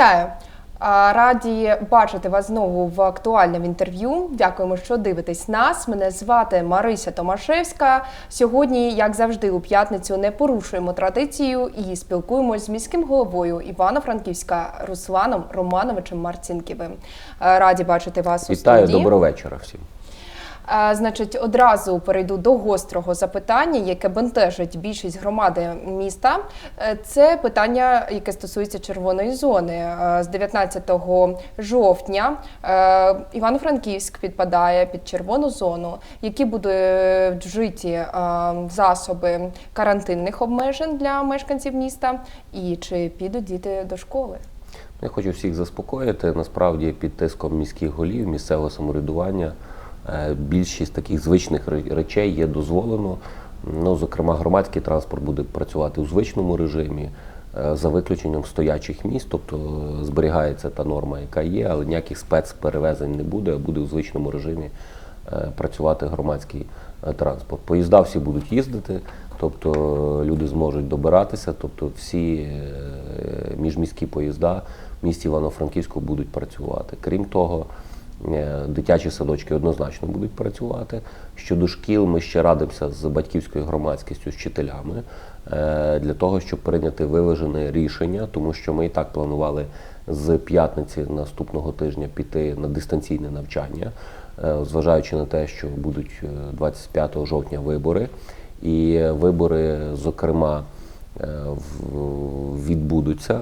Вітаю! Раді бачити вас знову в актуальному інтерв'ю. Дякуємо, що дивитесь нас. Мене звати Марися Томашевська. Сьогодні, як завжди, у п'ятницю не порушуємо традицію і спілкуємось з міським головою Івано-Франківська Русланом Романовичем Марцінківим. Раді бачити вас у Вітаю, доброго вечора всім. Значить, одразу перейду до гострого запитання, яке бентежить більшість громади міста. Е, Це питання, яке стосується червоної зони. Е, З 19 жовтня е, Івано-Франківськ підпадає під червону зону, які будуть вжиті засоби карантинних обмежень для мешканців міста, і чи підуть діти до школи? Я хочу всіх заспокоїти. Насправді під тиском міських голів, місцевого самоврядування більшість таких звичних речей є дозволено. Ну, зокрема, громадський транспорт буде працювати у звичному режимі. е, За виключенням стоячих міст, тобто е, зберігається та норма, яка є, але ніяких спецперевезень не буде, а буде у звичному режимі е, працювати громадський е, транспорт. Поїзда всі будуть їздити, тобто е, люди зможуть добиратися, тобто всі е, міжміські поїзда в місті Івано-Франківську будуть працювати. Крім того, е, дитячі садочки однозначно будуть працювати. Щодо шкіл, ми ще радимося з батьківською громадськістю, з вчителями е, для того, щоб прийняти виважене рішення, тому що ми і так планували з п'ятниці наступного тижня піти на дистанційне навчання, е, зважаючи на те, що будуть е, 25 жовтня вибори. І вибори, зокрема, е, відбудуться,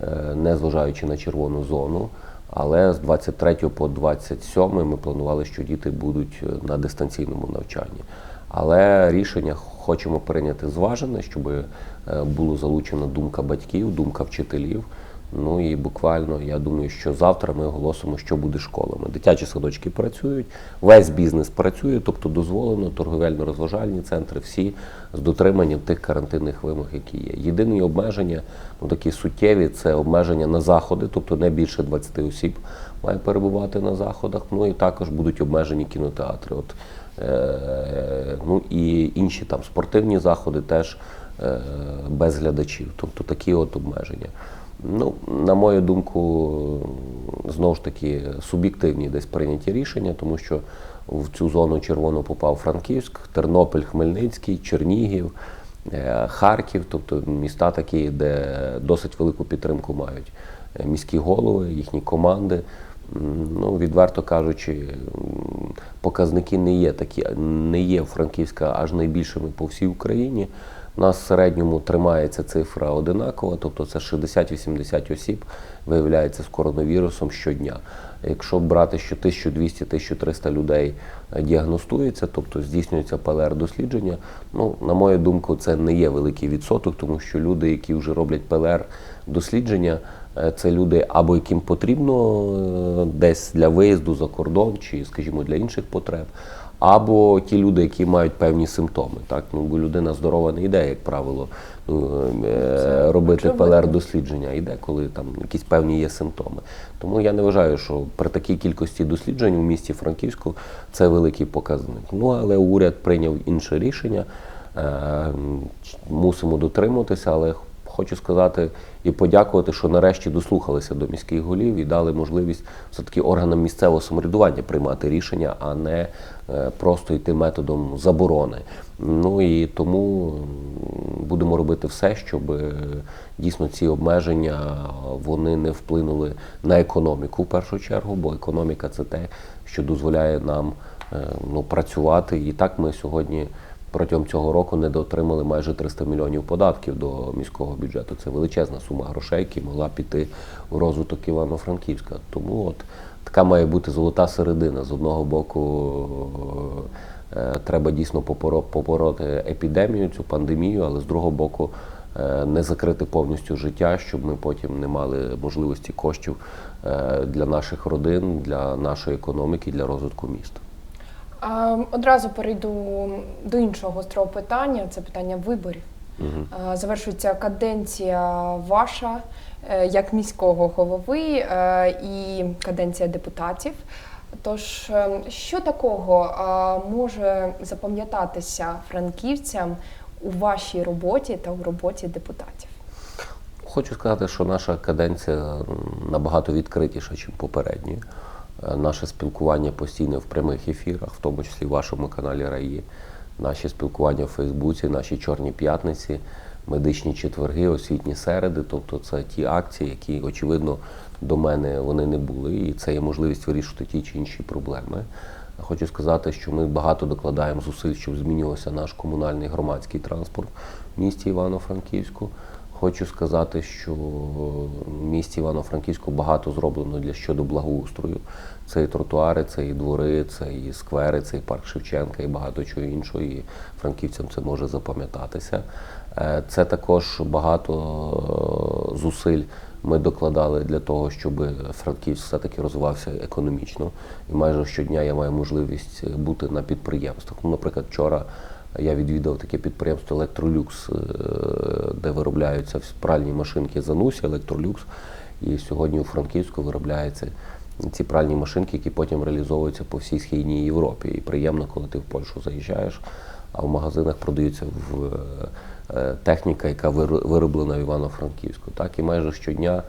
е, незважаючи на червону зону. Але з 23 по 27 ми планували, що діти будуть е, на дистанційному навчанні. Але рішення хочемо прийняти зважене, щоб е, було залучена думка батьків, думка вчителів. Ну і буквально я думаю, що завтра ми оголосимо, що буде школами. Дитячі садочки працюють, весь бізнес працює, тобто дозволено торговельно-розважальні центри, всі з дотриманням тих карантинних вимог, які є. Єдині обмеження, ну такі суттєві, це обмеження на заходи, тобто не більше 20 осіб має перебувати на заходах. Ну і також будуть обмежені кінотеатри. От, е, ну і інші там спортивні заходи теж е, без глядачів. Тобто такі от обмеження. Ну, на мою думку, знову ж таки, суб'єктивні десь прийняті рішення, тому що в цю зону червону попав Франківськ, Тернопіль, Хмельницький, Чернігів, е, Харків, тобто міста такі, де досить велику підтримку мають е, міські голови, їхні команди. Ну, відверто кажучи, показники не є такі, не є Франківська аж найбільшими по всій Україні. Нас в середньому тримається цифра одинакова, тобто це 60-80 осіб виявляється з коронавірусом щодня. Якщо брати, що 1200-1300 людей е, діагностується, тобто здійснюється ПЛР-дослідження, ну, на мою думку, це не є великий відсоток, тому що люди, які вже роблять ПЛР-дослідження, е, це люди або яким потрібно е, десь для виїзду за кордон, чи, скажімо, для інших потреб, або ті люди, які мають певні симптоми. Так? Ну, бо людина здорова не йде, як правило, ну, е, робити. ПЛР-дослідження, йде, коли там якісь певні є симптоми. Тому я не вважаю, що при такій кількості досліджень у місті Франківську це великий показник. Ну, але уряд прийняв інше рішення. Е, Мусимо дотримуватися, але хочу сказати і подякувати, що нарешті дослухалися до міських голів і дали можливість все-таки органам місцевого самоврядування приймати рішення, а не е, просто йти методом заборони. Ну і тому будемо робити все, щоб е, дійсно ці обмеження вони не вплинули на економіку в першу чергу, бо економіка це те, що дозволяє нам е, ну, працювати. І так ми сьогодні протягом цього року недоотримали майже 300 мільйонів податків до міського бюджету. Це величезна сума грошей, які могла піти в розвиток Івано-Франківська. Тому от така має бути золота середина. З одного боку е, треба дійсно попоро- побороти епідемію, цю пандемію, але з другого боку. е, Не закрити повністю життя, щоб ми потім не мали можливості коштів е, для наших родин, для нашої економіки, для розвитку міста. Одразу перейду до іншого гострого питання. Це питання виборів. А, Завершується каденція ваша е, як міського голови е, і каденція депутатів. Тож, е, що такого може запам'ятатися франківцям у вашій роботі та у роботі депутатів? Хочу сказати, що наша каденція набагато відкритіша, ніж попередні. Е, Наше спілкування постійне в прямих ефірах, в тому числі в вашому каналі Раї, наші спілкування в Фейсбуці, наші чорні п'ятниці, медичні четверги, освітні середи. Тобто це ті акції, які, очевидно, до мене вони не були, і це є можливість вирішити ті чи інші проблеми. Хочу сказати, що ми багато докладаємо зусиль, щоб змінювався наш комунальний громадський транспорт в місті Івано-Франківську. Хочу сказати, що в місті Івано-Франківську багато зроблено для щодо благоустрою. Це і тротуари, це і двори, це і сквери, це і парк Шевченка, і багато чого іншого. І франківцям це може запам'ятатися. Е, Це також багато е, зусиль ми докладали для того, щоб Франківськ все-таки розвивався економічно. І майже щодня я маю можливість бути на підприємствах. Ну, наприклад, вчора я відвідав таке підприємство Електролюкс, е, де виробляються пральні машинки Занусі, Електролюкс. І сьогодні у Франківську виробляються ці пральні машинки, які потім реалізовуються по всій східній Європі. І приємно, коли ти в Польщу заїжджаєш, а в магазинах продаються в е, техніка, яка вироблена в Івано-Франківську. Так і майже щодня е,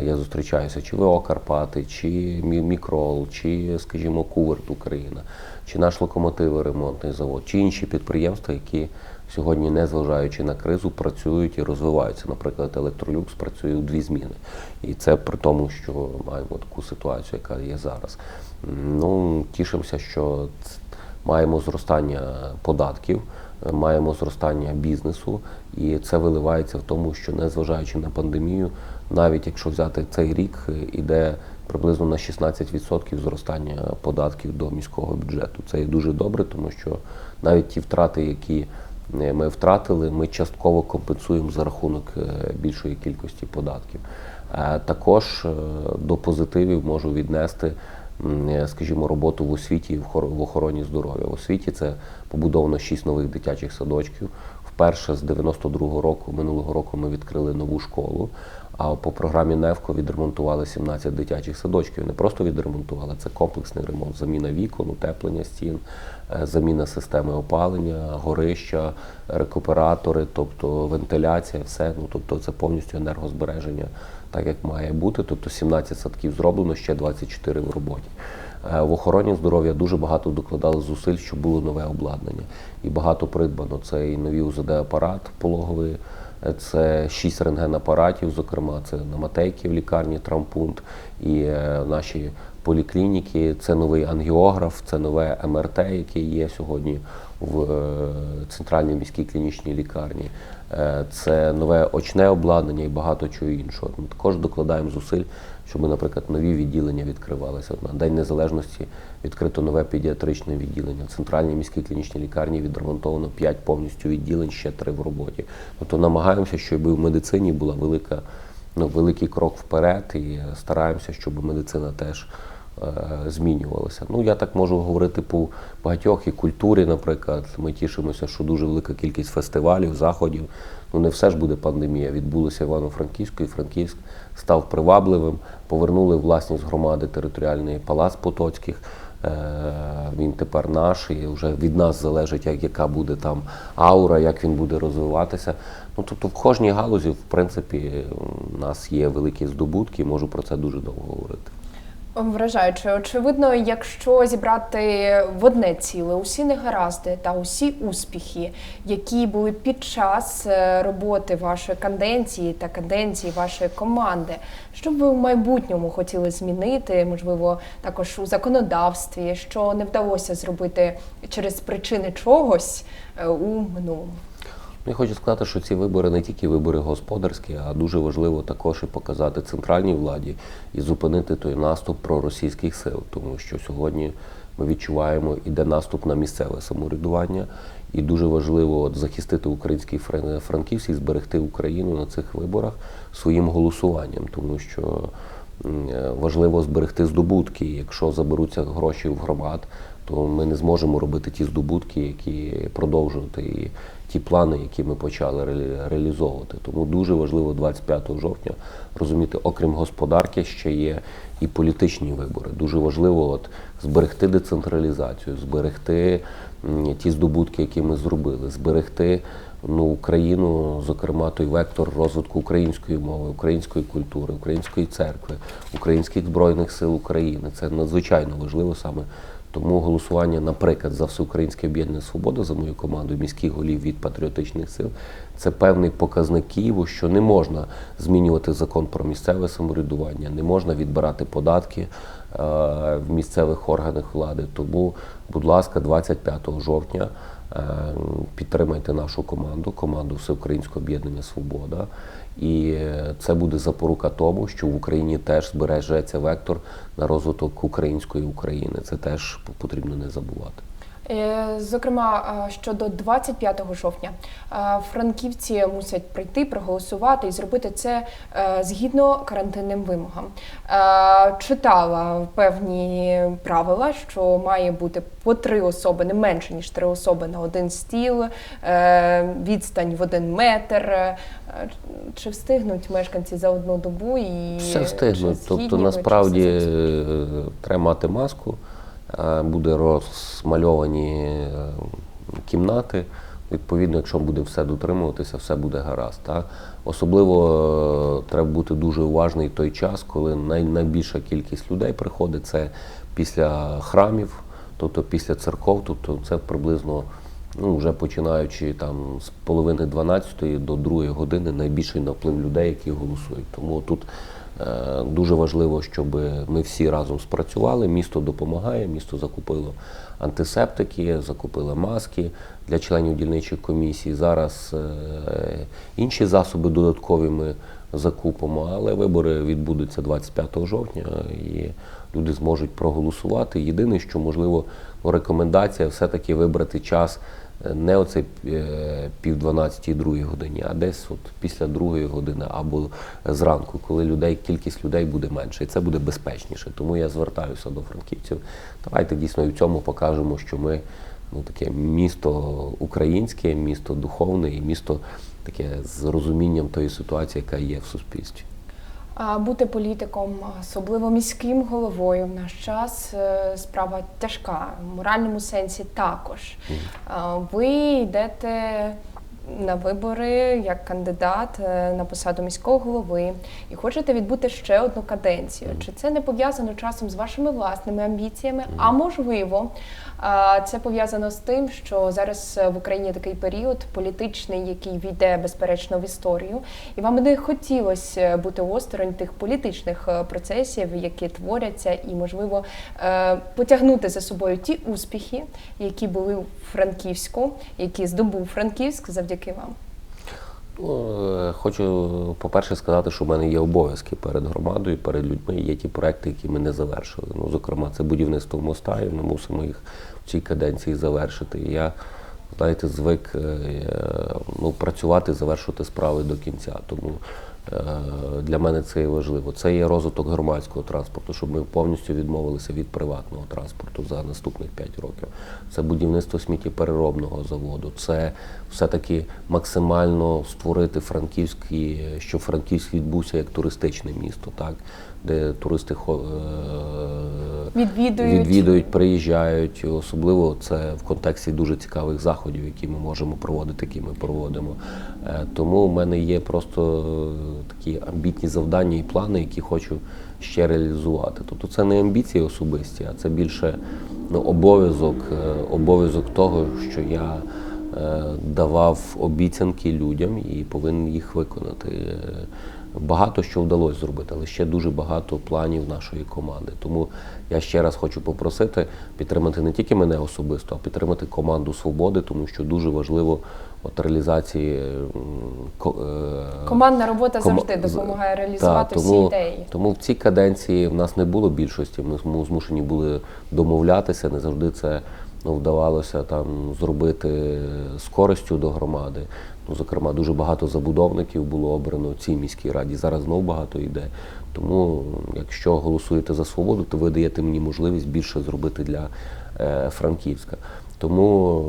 я зустрічаюся чи ВО Карпати, чи Мікрол, чи, скажімо, Куверт Україна, чи наш локомотиви ремонтний завод, чи інші підприємства, які сьогодні, незважаючи на кризу, працюють і розвиваються. Наприклад, Електролюкс працює у дві зміни. І це при тому, що маємо таку ситуацію, яка є зараз. Ну, тішимося, що маємо зростання податків, е, маємо зростання бізнесу, і це виливається в тому, що незважаючи на пандемію, навіть якщо взяти цей рік, е, іде приблизно на 16% зростання податків до міського бюджету. Це є дуже добре, тому що навіть ті втрати, які е, ми втратили, ми частково компенсуємо за рахунок е, більшої кількості податків. Також до позитивів можу віднести скажімо, роботу в освіті і в охороні здоров'я. В освіті це побудовано 6 нових дитячих садочків. Вперше з 92-го року, минулого року, ми відкрили нову школу. А по програмі НЕВКО відремонтували 17 дитячих садочків. Не просто відремонтували, це комплексний ремонт, заміна вікон, утеплення стін, е, заміна системи опалення, горища, рекуператори, тобто вентиляція, все. Ну тобто це повністю енергозбереження, так як має бути. Тобто 17 садків зроблено, ще 24 в роботі. Е, В охороні здоров'я дуже багато докладали зусиль, щоб було нове обладнання. І багато придбано. Це і нові УЗД-апарат пологовий, е, це шість рентген-апаратів, зокрема, це на Матейки в лікарні травмпункт і е, наші поліклініки. Це новий ангіограф, це нове МРТ, яке є сьогодні в е, центральній міській клінічній лікарні. Е, Це нове очне обладнання і багато чого іншого. Ми також докладаємо зусиль, щоб, наприклад, нові відділення відкривалися. От На День Незалежності відкрито нове педіатричне відділення. В центральній міській клінічній лікарні відремонтовано 5 повністю відділень, ще 3 в роботі. Тобто намагаємося, щоб в медицині була велика, ну, великий крок вперед, і стараємося, щоб медицина теж змінювалися. Ну, я так можу говорити по багатьох і культурі, наприклад. Ми тішимося, що дуже велика кількість фестивалів, заходів. Ну, не все ж буде пандемія. Відбулося Івано-Франківську, і Франківськ став привабливим. Повернули власність громади територіальний палац Потоцьких. Е, Він тепер наш, і вже від нас залежить, як, яка буде там аура, як він буде розвиватися. Ну, тобто в кожній галузі, в принципі, у нас є великі здобутки, можу про це дуже довго говорити. Вражаюче, очевидно, якщо зібрати в одне ціле усі негаразди та усі успіхи, які були під час е, роботи вашої каденції та каденції вашої команди, що б ви в майбутньому хотіли змінити, можливо, також у законодавстві, що не вдалося зробити через причини чогось е, у минулому? Ну, Я хочу сказати, що ці вибори не тільки вибори господарські, а дуже важливо також і показати центральній владі і зупинити той наступ проросійських сил, тому що сьогодні ми відчуваємо іде наступ на місцеве самоврядування, і дуже важливо от, захистити український фран- франківський, зберегти Україну на цих виборах своїм голосуванням, тому що е, важливо зберегти здобутки. Якщо заберуться гроші в громад, то ми не зможемо робити ті здобутки, які продовжувати і ті плани, які ми почали реалі- реалізовувати. Тому дуже важливо 25 жовтня розуміти, окрім господарки, ще є і політичні вибори. Дуже важливо от зберегти децентралізацію, зберегти ті здобутки, які ми зробили, зберегти ну, Україну, зокрема, той вектор розвитку української мови, української культури, української церкви, українських збройних сил України. Це надзвичайно важливо саме. Тому голосування, наприклад, за всеукраїнське об'єднання Свобода за мою команду міських голів від патріотичних сил це певний показник Києву, що не можна змінювати закон про місцеве самоврядування, не можна відбирати податки е, в місцевих органах влади. Тому, будь ласка, 25 жовтня е, підтримайте нашу команду, команду Всеукраїнського об'єднання Свобода. І е, це буде запорука тому, що в Україні теж збережеться вектор на розвиток української України. Це теж потрібно не забувати. Е, Зокрема, е, щодо 25 жовтня, е, франківці мусять прийти, проголосувати і зробити це згідно карантинним вимогам. Читала певні правила, що має бути по три особи, не менше ніж три особи на один стіл, відстань в один метр. Чи встигнуть мешканці за одну добу і Все встигнуть. Тобто, насправді все е, треба мати маску, буде розмальовані е, кімнати. Відповідно, якщо буде все дотримуватися, все буде гаразд. Так? Особливо е, треба бути дуже уважний той час, коли най, найбільша кількість людей приходить це після храмів, тобто після церков, тобто це приблизно ну, вже починаючи там з половини 12 до 2 години найбільший наплив людей, які голосують. Тому тут е, дуже важливо, щоб ми всі разом спрацювали. Місто допомагає, місто закупило антисептики, закупило маски для членів дільничих комісій. Зараз е, інші засоби додаткові ми закупимо, але вибори відбудуться 25 жовтня і люди зможуть проголосувати. Єдине, що можливо, рекомендація все-таки вибрати час е, не оце е, пів 12 другій годині, а десь от після другої години або зранку, коли людей кількість людей буде менше, і це буде безпечніше. Тому я звертаюся до франківців. Давайте дійсно і в цьому покажемо, що ми ну таке місто українське, місто духовне і місто таке з розумінням тої ситуації, яка є в суспільстві. Бути політиком, особливо міським головою в наш час е, справа тяжка, в моральному сенсі також. Ви йдете на вибори як кандидат е, на посаду міського голови і хочете відбути ще одну каденцію. Чи це не пов'язано часом з вашими власними амбіціями? А можливо, це пов'язано з тим, що зараз е, в Україні такий період політичний, який війде безперечно в історію, і вам не хотілося бути осторонь тих політичних е, процесів, які творяться, і можливо е, потягнути за собою ті успіхи, які були у Франківську, які здобув Франківськ завдяки вам. Ну, е, Хочу, по-перше, сказати, що в мене є обов'язки перед громадою, перед людьми. Є ті проекти, які ми не завершили. Ну, зокрема, це будівництво моста, і ми мусимо їх в цій каденції завершити. Я, знаєте, звик е, ну, працювати, завершувати справи до кінця. Тому е, для мене це є важливо. Це є розвиток громадського транспорту, щоб ми повністю відмовилися від приватного транспорту за наступних 5 років. Це будівництво сміттєпереробного заводу. Це все-таки максимально створити Франківський, щоб Франківськ відбувся як туристичне місто, так де туристи е, Відвідують. відвідують, приїжджають. Особливо це в контексті дуже цікавих заходів, які ми можемо проводити, які ми проводимо. Е, Тому в мене є просто е, такі амбітні завдання і плани, які хочу ще реалізувати. Тобто це не амбіції особисті, а це більше ну, обов'язок, обов'язок того, що я давав обіцянки людям і повинен їх виконати. Е, Багато що вдалося зробити, але ще дуже багато планів нашої команди. Тому я ще раз хочу попросити підтримати не тільки мене особисто, а підтримати команду свободи, тому що дуже важливо от реалізації ко- е, Командна робота Кома- завжди допомагає та, реалізувати всі тому, ідеї. Тому в цій каденції в нас не було більшості. Ми зму- змушені були домовлятися. Не завжди це ну, вдавалося там зробити з користю до громади. Ну, зокрема, дуже багато забудовників було обрано в цій міській раді. Зараз знов багато йде. Тому, якщо голосуєте за свободу, то ви даєте мені можливість більше зробити для е, Франківська. Тому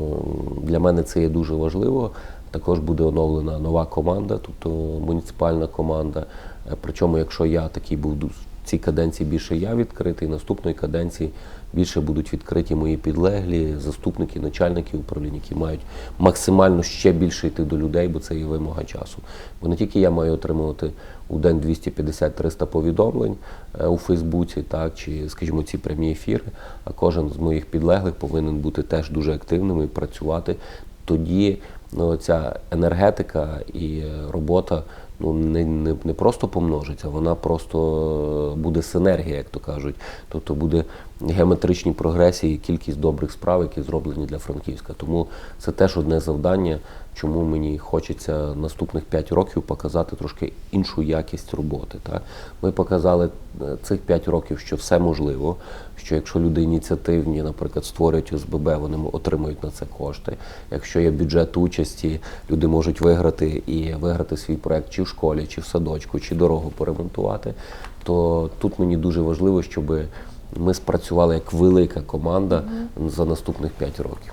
для мене це є дуже важливо. Також буде оновлена нова команда, тобто муніципальна команда. Е, Причому, якщо я такий був в цій каденції більше я відкритий, наступної каденції більше будуть відкриті мої підлеглі, заступники, начальники управлінь, які мають максимально ще більше йти до людей, бо це є вимога часу. Бо не тільки я маю отримувати у день 250-300 повідомлень е, у Фейсбуці, так чи, скажімо, ці прямі ефіри, а кожен з моїх підлеглих повинен бути теж дуже активним і працювати. Тоді ну, ця енергетика і е, робота ну, не, не, не просто помножиться, вона просто е, буде синергія, як то кажуть. Тобто буде геометричні прогресії, кількість добрих справ, які зроблені для Франківська. Тому це теж одне завдання, чому мені хочеться наступних 5 років показати трошки іншу якість роботи. Так? Ми показали е, цих 5 років, що все можливо, що якщо люди ініціативні, наприклад, створюють ОСББ, вони отримують на це кошти. Якщо є бюджет участі, люди можуть виграти і виграти свій проект чи в школі, чи в садочку, чи дорогу поремонтувати. То тут мені дуже важливо, щоб ми спрацювали як велика команда за наступних 5 років.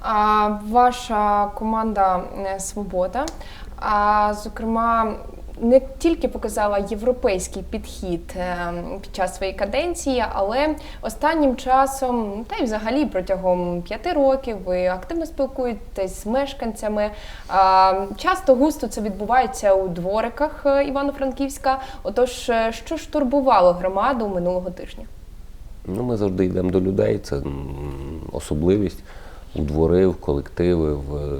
А, ваша команда е, Свобода, а зокрема, не тільки показала європейський підхід е, під час своєї каденції, але останнім часом, та й взагалі протягом п'яти років, ви активно спілкуєтесь з мешканцями. Часто густо це відбувається у двориках е, Івано-Франківська. Отож, що ж турбувало громаду минулого тижня? Ну, ми завжди йдемо до людей, це особливість у двори, в колективи, в е,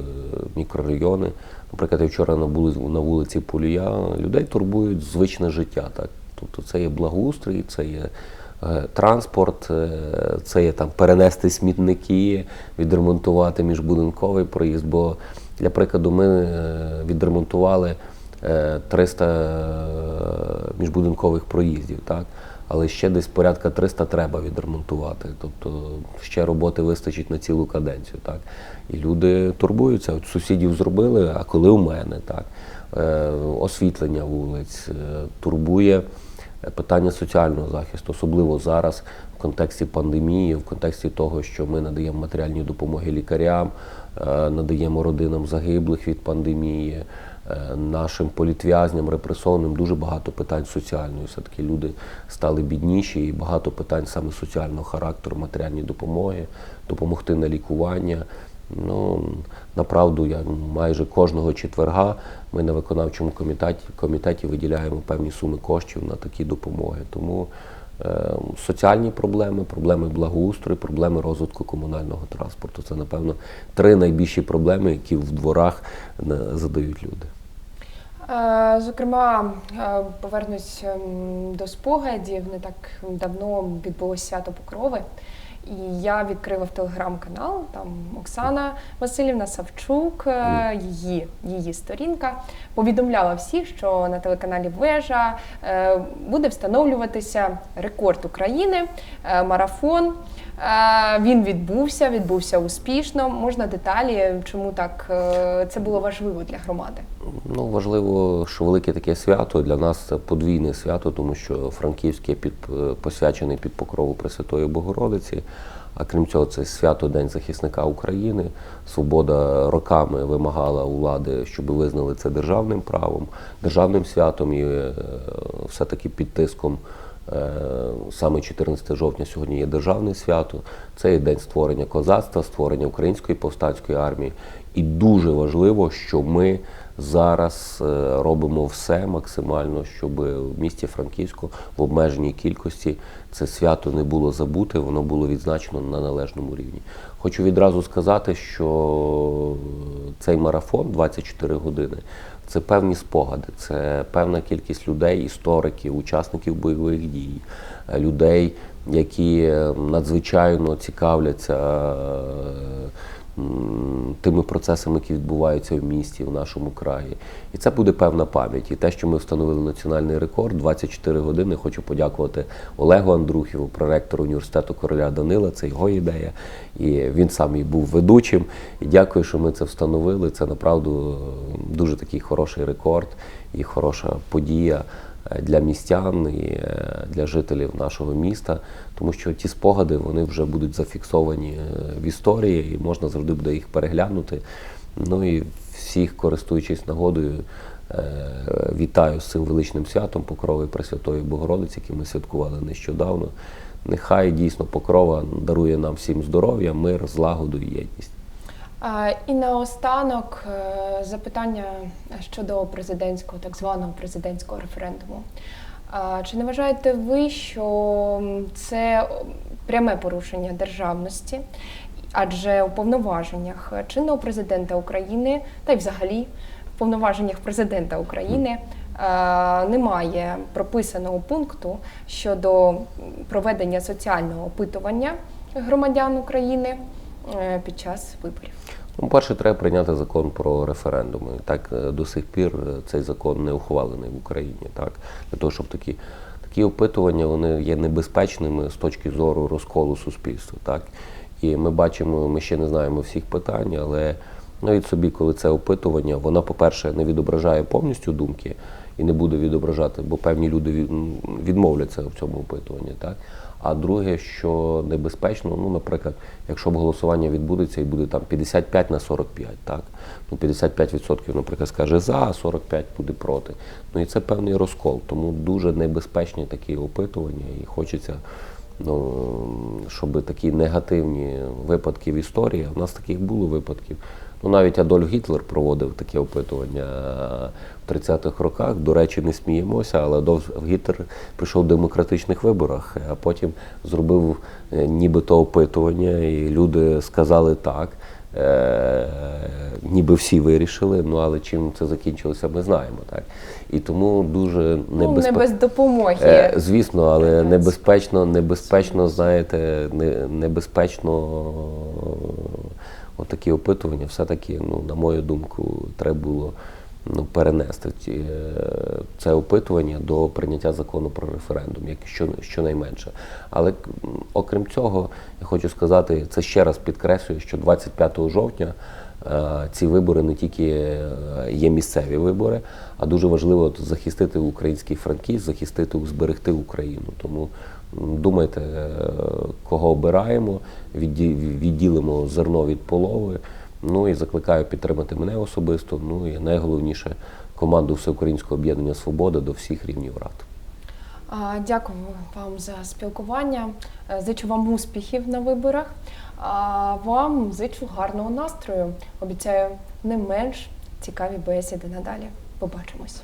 мікрорайони. Наприклад, я вчора на вулиці, Полія людей турбують звичне життя. Так? Тобто це є благоустрій, це є е, транспорт, е, це є там перенести смітники, відремонтувати міжбудинковий проїзд. Бо, для прикладу, ми відремонтували е, 300 міжбудинкових проїздів. Так? Але ще десь порядка 300 треба відремонтувати. Тобто ще роботи вистачить на цілу каденцію. Так? І люди турбуються. От сусідів зробили, а коли у мене так? Е, освітлення вулиць, е, турбує питання соціального захисту, особливо зараз в контексті пандемії, в контексті того, що ми надаємо матеріальні допомоги лікарям, е, надаємо родинам загиблих від пандемії. Е, Нашим політв'язням, репресованим дуже багато питань соціальної. Все-таки люди стали бідніші і багато питань саме соціального характеру, матеріальні допомоги, допомогти на лікування. Ну, направду, я майже кожного четверга ми на виконавчому комітеті, комітеті виділяємо певні суми коштів на такі допомоги. Тому е, соціальні проблеми, проблеми благоустрою, проблеми розвитку комунального транспорту це, напевно, три найбільші проблеми, які в дворах е, задають люди. Е, Зокрема, е, повернусь ем, до спогадів. Не так давно відбулося свято Покрови. І я відкрила в телеграм-канал, там Оксана Васильівна Савчук, е, її, її сторінка, повідомляла всіх, що на телеканалі Вежа буде встановлюватися рекорд України, марафон. Е, Він відбувся, відбувся успішно. Можна деталі, чому так е, це було важливо для громади? Ну, важливо, що велике таке свято для нас це подвійне свято, тому що Франківський під е, посвячений під покрову Пресвятої Богородиці. А крім цього, це свято День захисника України. Свобода роками вимагала у влади, щоб визнали це державним правом, державним святом і е, все-таки під тиском. Е, Саме 14 жовтня сьогодні є державне свято. Це є день створення козацтва, створення української повстанської армії. І дуже важливо, що ми зараз е, робимо все максимально, щоб в місті Франківську в обмеженій кількості це свято не було забуте, воно було відзначено на належному рівні. Хочу відразу сказати, що цей марафон 24 години. Це певні спогади, це певна кількість людей, істориків, учасників бойових дій, людей, які е, надзвичайно цікавляться е, тими процесами, які відбуваються в місті, в нашому краї. І це буде певна пам'ять. І те, що ми встановили національний рекорд 24 години. Хочу подякувати Олегу Андрухіву, проректору університету короля Данила. Це його ідея. І він сам і був ведучим. І дякую, що ми це встановили. Це направду дуже такий хороший рекорд і хороша подія. Для містян і е, для жителів нашого міста, тому що ті спогади вони вже будуть зафіксовані е, в історії, і можна завжди буде їх переглянути. Ну і всіх, користуючись нагодою, е, вітаю з цим величним святом Покрови Пресвятої Богородиці, яке ми святкували нещодавно. Нехай дійсно покрова дарує нам всім здоров'я, мир, злагоду і єдність. І наостанок е, запитання щодо президентського, так званого президентського референдуму. Чи не вважаєте ви, що це пряме порушення державності? Адже у повноваженнях чинного президента України та й взагалі в повноваженнях президента України немає прописаного пункту щодо проведення соціального опитування громадян України під час виборів. Ну, перше, треба прийняти закон про референдуми. Так е, до сих пір е, цей закон не ухвалений в Україні. Так для того, щоб такі такі опитування вони є небезпечними з точки зору розколу суспільства. Так і ми бачимо, ми ще не знаємо всіх питань, але навіть собі, коли це опитування, воно, по-перше, не відображає повністю думки і не буде відображати, бо певні люди відмовляться в цьому опитуванні. Так а друге, що небезпечно, ну, наприклад, якщо б голосування відбудеться і буде там 55 на 45, так? Ну, 55%, наприклад, скаже за, а 45 буде проти. Ну і це певний розкол. Тому дуже небезпечні такі опитування, і хочеться, ну, щоб такі негативні випадки в історії, в нас таких було випадків. Ну, навіть Адольф Гітлер проводив таке опитування в 30-х роках. До речі, не сміємося, але Адольф Гітлер прийшов в демократичних виборах, а потім зробив е, нібито опитування, і люди сказали так. Е, ніби всі вирішили, ну але чим це закінчилося, ми знаємо. Так? І тому дуже Ну, не небезпечно. без допомоги. Е, звісно, але небезпечно, небезпечно, знаєте, небезпечно отакі опитування, все-таки, ну, на мою думку, треба було ну, перенести ці, е, це опитування до прийняття закону про референдум, як що, щонайменше. Але окрім цього, я хочу сказати, це ще раз підкреслюю, що 25 жовтня е, ці вибори не тільки е, є місцеві вибори, а дуже важливо захистити український франкіз, захистити, зберегти Україну. Тому думайте, е, кого обираємо, відділимо зерно від полови. Ну і закликаю підтримати мене особисто. Ну і найголовніше команду Всеукраїнського об'єднання Свобода до всіх рівнів рад. Дякую вам за спілкування. Е, Зичу вам успіхів на виборах. А вам зичу гарного настрою. Обіцяю не менш цікаві бесіди надалі. Побачимось.